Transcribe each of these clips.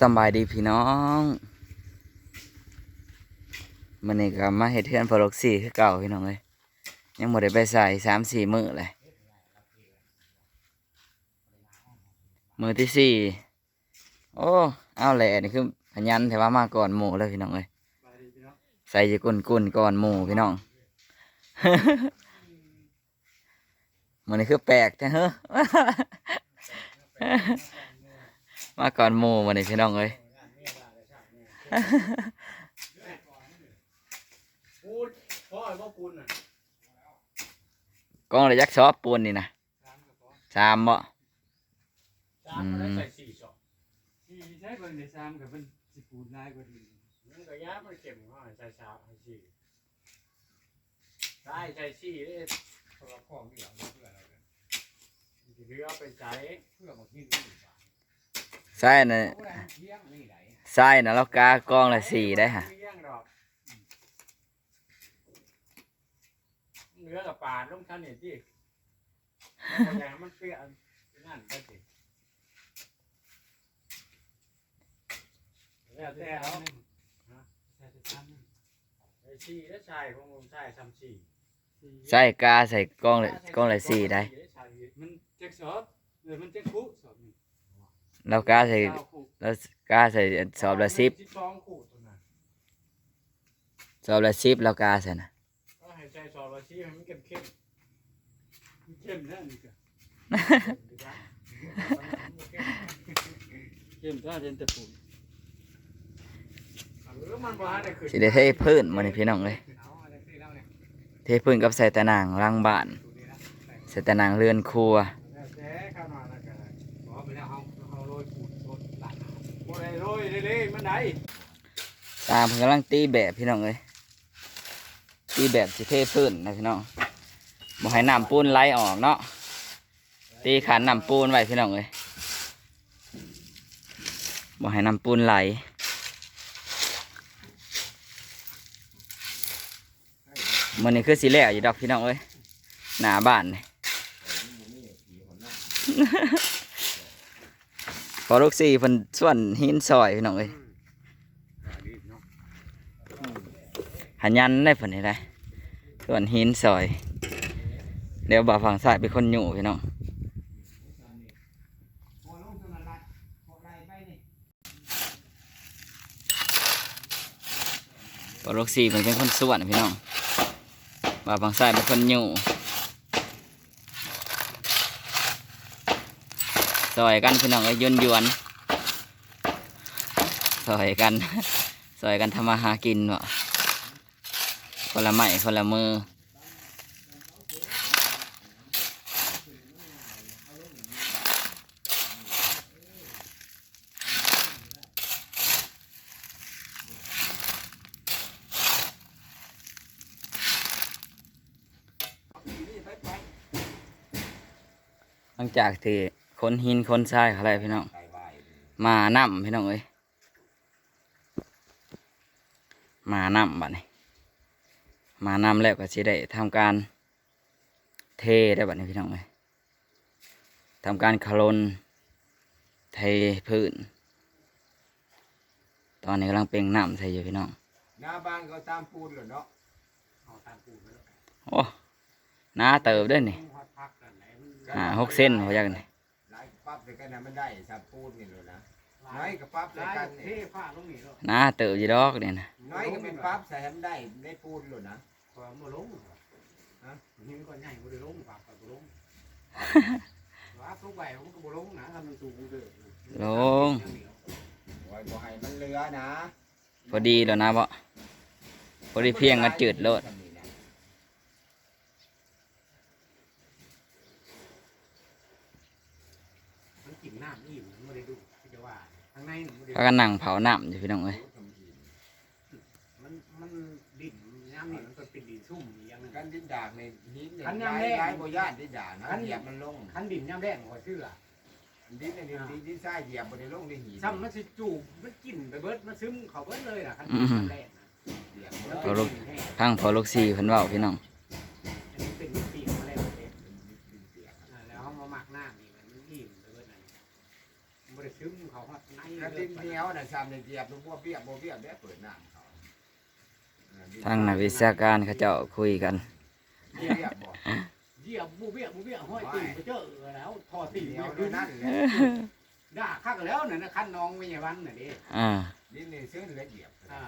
สบายดีพี่น้องมันนี่ก็มาเฮ็ดเทือนพอลกสี่คือเก่าพี่น้องเลยยังหมดได้ไปใส่สามสี่มือเลยมือที่สี่โอ้เอาแหละนี่คือพยันแต่ว่ามาก่อนหมูเลยพี่น้องเลยใส่จะกุนกุนก่อนหมูพี่น้องมันนี่คือแปลกจังเฮ้อ มาก่อนหมูมันนี่พี่น้องเลยปูนพ่อไอ้พ่อปูนอะกล้องระยักษ์ชอบปูนนี่นะสามบ่จานมันได้ใส่สี่ช็อตที่ใช้เบิ่งได้ซ้ำกับเป็นสิปูนนายกว่าดีมันก็ย้ายมันเก็บว่าใส่ชาใส่สี่ได้ใส่สี่ได้เพราะว่าของเหลือเพื่ออะไรกันเรือไปใส่เพื่อมากินนี่ว่า ใช่นะใช่นะเรากากล้องละสี่ได้ฮะเนื้อกับปลาต้องท่านเห็นที่แต่มันเปรี้ยวนั่นก็สิแล้วแต่เอาสี่ได้ใส่ของผมใส่ซ้ำสี่ใช่กาใส่กล้องละกล้องละสี่ได้ มันแจ็คสอบเดี๋ยวมันแจ็คคุสอบ เรากาใส่เก้าคุเรากาใส่สอบละสิบสิบสองคู่ตัวนั้นสอบละสิบเรากาใส่นะก็ให้ใจสอบละสิให้มันเข้มเข้มมันเข้มนะนี่ก็ๆดีกว่าเข้มถ้าเด่นแต่ปูนหรือมันบ้าเนี่ยคือสิได้เทพื้นมันนี่พี่น้องเลยเอาอะไรที่เล่าเนี่ยเทพื้นกับใส่ตะนางล้างบ้านสูตรนี้ละใส่ใส่ตะนางเรือนครัว เรื่อยมันได้ตามกำลังตีแบบพี่น้องเลยตีแบบสิเทพื้นนะพี่น้องบ่ให้น้ำปูนไหลออกเนาะตีขันน้ำปูนไว้พี่น้องเลยบ่ให้น้ำปูนไหลมันนี่คือสีแหล่อยู่ดอกพี่น้องเอ้ยหนาบ้านนี่พ อลูกสี่เพิ่นส่วนหินซอยพี่น้องเอ้ยหันยันได้ผลนี่ได้ส่วนหินซอย เดี๋ยวบ่าฝั่งซ้ายเป็นคนอยู่พี่น้องพอลงตรงนั้นละพอไล่ไปนี่พอลูกสี่เพิ่นเป็นคนส่วนพี่น้องบ่าฝั่งซ้ายเป็นคนอยู่ ซอยกันพี่น้องเอ้ยนยวนซอยกันซอยกันทำมาหากินวะคนละไม้คนละมือหลังจากที่ คนหินคนทรายอะไรพี่น้อง มานํพี่น้องเอ้ย มานํบัดนี้ มานํแล้วก็สิได้ทำการเทได้บัดนี้พี่น้องเอ้ยทำการคลนเทพื้น ตอนนี้กำลังเปล่งน้ำใส่อยู่พี่น้อง หน้าบ้านเขาตามปูนเหรอเนาะเอาตามปูนไปแล้วโอ้น้าเติบด้วยนี่พักพักกันไหนมันหาหกเส้นหัวยักนี่ กันนะมันได้สับปูนนี่เลยนะน้อยกับปั๊บด้วยไล่กันเทนี่ผ้าลงนี่แล้วน้าเติบอยู่ดอกเนี่ยนะน้อยก็เป็นปั๊บใส่ให้มันได้ในปูนเลยนะความบ่ลงฮะนี่มันก็ใหญ่บ่ได้ลงปากก็บ่ลงว่าลงไปมันก็บ่ลงนะทำมันสูงเด้อลงโอ้ยบ่ให้มันเหลือนะพอดีแล้วนะบ่พอดีเพียงมันจืดโลด มันกินน้ำอิ่มมันบ่ได้ดูที่จะว่าข้างในมันบ่ได้ พากันนั่งเผาหนำอยู่พี่น้องเอ้ยมันมันดินน้ำนี่มันก็เป็นดินชุ่มอย่างนึง กันดินดากในหินเนี่ยอันยายยำแรกย้บ่ญาติดินดากนะอันเหยียบมันลงคันดินย่ำแรกหัวเชื่อดินในดินดินดินทรายเหยียบบ่ได้ลงในหินซ้ำมันสิจูบมันกินไปเบิดมันซึมเขาเบิดเลยน่ะคันดินย่ำแรกนะเหยียบพอลูกพังพอลูกสี่เพิ่นเว้าพี่น้อง อันนี้เป็นปีกมาแล้วเด้ ดินเปียก อ่าแล้วเอามาหมักหน้านี่มันอิ่ม ไปเบิดนั่นมันบ่ได้ซึซึมเขาฮอดในกระตินเหนียวน่ะซ้ำในเจียบลูกบัวเปียกบัวเปียกได้เปิดน้ำเขาทางนักวิชาการเขาเจ้าคุยกันเปียกบ่เหยียบบูเบี้ยบูเบี้ยห้อยตีนไปเจอแล้วทอตีนเหนีไม่ยวขึ้ด้วยนนั่นแหละด่าคักแล้วน่ะนะคันน้องไม่ใช่วันน่ะดิอ่าดินนี่ซื้อละเอียดอ่า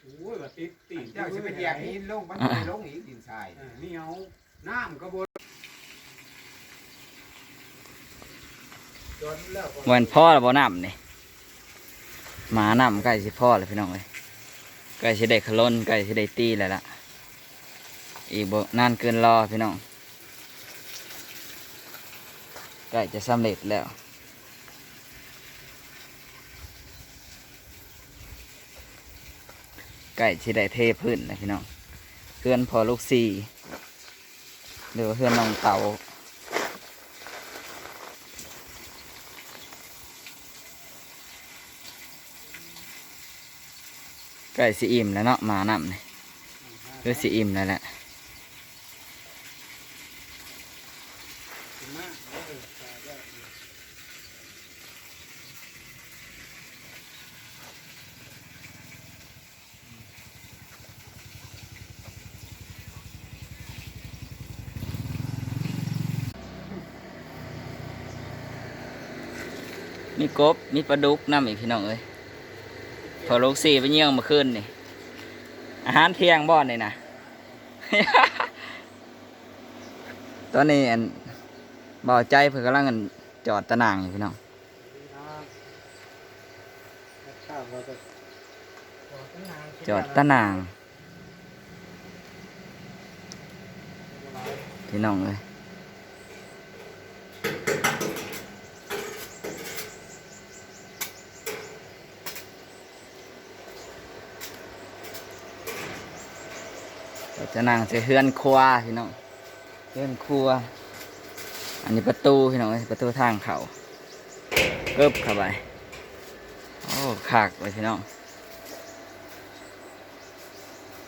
โอ้ยว่าติดตีนเจ้าสิไปเหยียบหินลงมันไปลงอีกดินทรายเออเหนียวน้ำก็บ่จน เหมือนพ่อแล้วบ่น้ำนี่หมาน้ำใกล้สิพ่อเลยพี่น้องเลยใกล้สิได้ขล้นใกล้สิได้ตีแล้วล่ะอีกบ่นานเกินรอพี่น้องใกล้จะสำเร็จแล้วใกล้สิได้เทพื้นแล้วพี่น้องเพื่อนพอลูกสี่หรือว่าเพื่อนน้องเตา ใกล้สิอิ่มแล้วเนาะหมาน้ำนี่คือสิอิ่มแล้วแหละมีกบมีปลาดุกน้ำอีกพี่น้องเอ้ย พอลูกสี่ไปเยี่ยงเมาขึ้นนี่ อาหารเที่ยงบ่อนนี่นะ ตอนนี้อันบ่าใจเพื่อกำลังอันจอดตะนางอยู่พี่น้องจะจอดตะนาง พี่น้องเลย จะนางจะเฮือนครัวพี่น้องเฮือนครัว อันนี้ประตูพี่น้องเอ้ยประตูทางเขาเกิบเข้าไปโอ้ขากไปพี่น้อง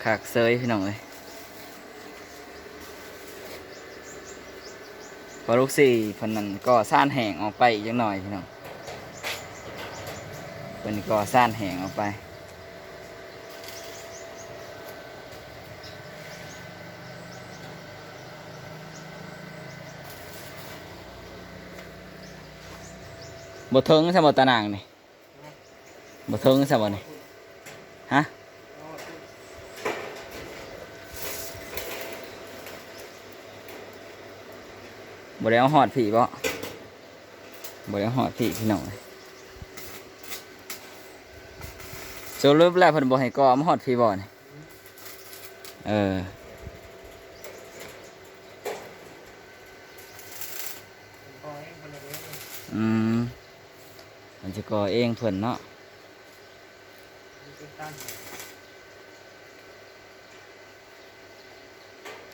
ขากเซยพี่น้องเลยพอลูกสี่เพนนั้นก็ซ่านแห่งออกไปอีกจังหน่อยพี่น้องเป็นก็ซ่านแห่งออกไป บทเทิงใช่บทตะนางนี่บทเทิงใช่บทนี่ฮะบ่ได้เอาหอดผีบ่บ่ได้เอาหอดผีพี่น้องเลยสรุปแล้วเพิ่นบ่ให้ก่อมาหอดผีบ่นี่เอออืม มันจะก่อเองเพิ่นเนาะ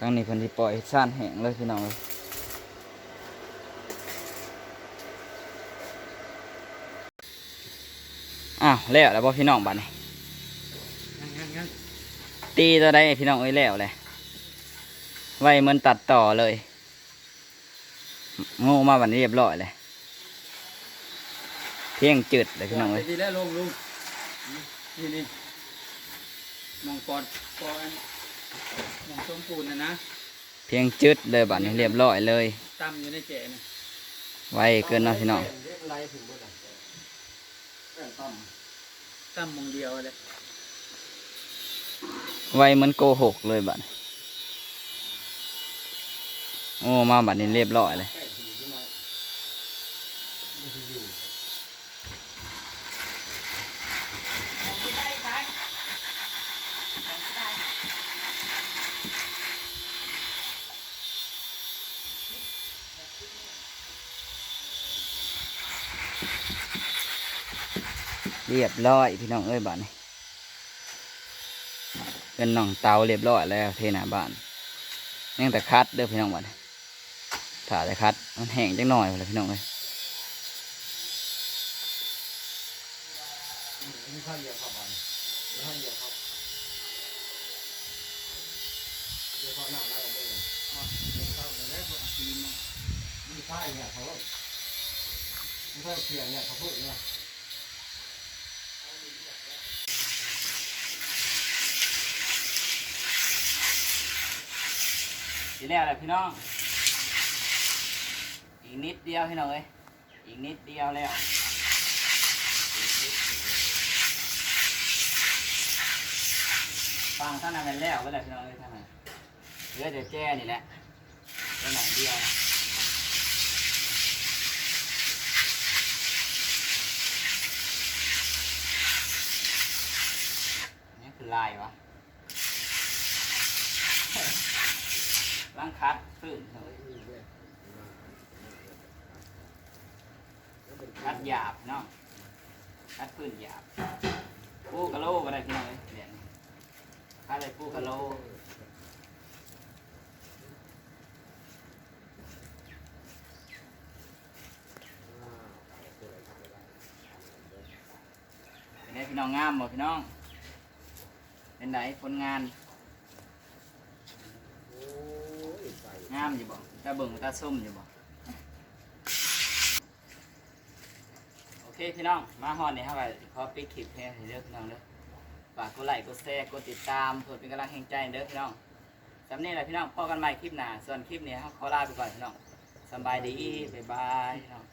ตั้งนี้เพิ่นสิปล่อยซ่านแห้งเลยพี่น้องเลยอ้าวแล้วแล้วบ่พี่น้องบัดนี้งั้นงั้นงั้นตีตัวใดพี่น้องเอ้ยแล้วเลยไว้เหมันตัดต่อเลย โง่มาบัดนี้เรียบร้อยเลย เพียงจืดเลยพี่น้องเอ้ยดีแล้วลงลุงนี่นี่มองกอดกอดมองส้มปูนนะนะเพียงจืดเลยบัดนี้เรียบร้อยเลยตั้มอยู่ในเจ๋นะไวเกินเนาะพี่น้องไรถึงบ่ได้แป้งต้มตั้มมองเดียวเลยไวเหมันโกหกเลยบัดนี้โอ้มาบัดนี้เรียบร้อยเลย แป้งถึงขึ้นมาไม่ได้อยู่ เรียบร้อยพี่น้องเอ้ยบัดนี้เป็นน้องเตาเรียบร้อยแล้วเทหน้าบ้านยังแต่คัดเด้อพี่น้องบัดนี้ถ้าแต่คัดมันแห้งจังหน่อยเลยพี่น้องเอ้ยมีข้าวเหนียวเข้าไปมีข้าวเหนียวเข้าเดี๋ยวเขาหนักแล้วก็ไม่เลยอะเดี๋ยวเข้าเดี๋ยวแล้วก็เอาตีนมามีไส้เนี่ยเขามันก็เสียงเนี่ยเขาพูดเนี่ย ทีแล้วแหละพี่น้อง อีกนิดเดียวพี่น้องเอ้ยอีกนิดเดียวแล้วฟังท่านนั้นเป็นแล้วก็ได้พี่น้องเอ้ยท่านนั้นเหลือแต่แจ้นี่แหละตัวไหนเดียวนะนี่คือลายวะ ล้างคัดพื้นเลยคัดหยาบเนาะคัดพื้นหยาบปูกะโลก็ได้พี่น้องเอ้ยเดี๋ยนคัดอะไรปูกะโลเป็นไงพี่น้องงามบ่พี่น้อง เป็นไงผลงาน งามอยู่บ่ตาเบิ่งตาส้มอยู่บ่โอเคพี่น้อง มาฮอดนี่ครับขอปิดคลิปให้เด้อพี่น้องเด้อฝากกดไลค์กดแชร์กดติดตามเพื่อเป็นกำลังแห่งใจเด้อพี่น้องสำเนี้แหละพี่น้องพอกันใหม่คลิปหน้าส่วนคลิปนี้ครับขอลาไปก่อนพี่น้องสบายดีบ๊ายบายพี่น้อง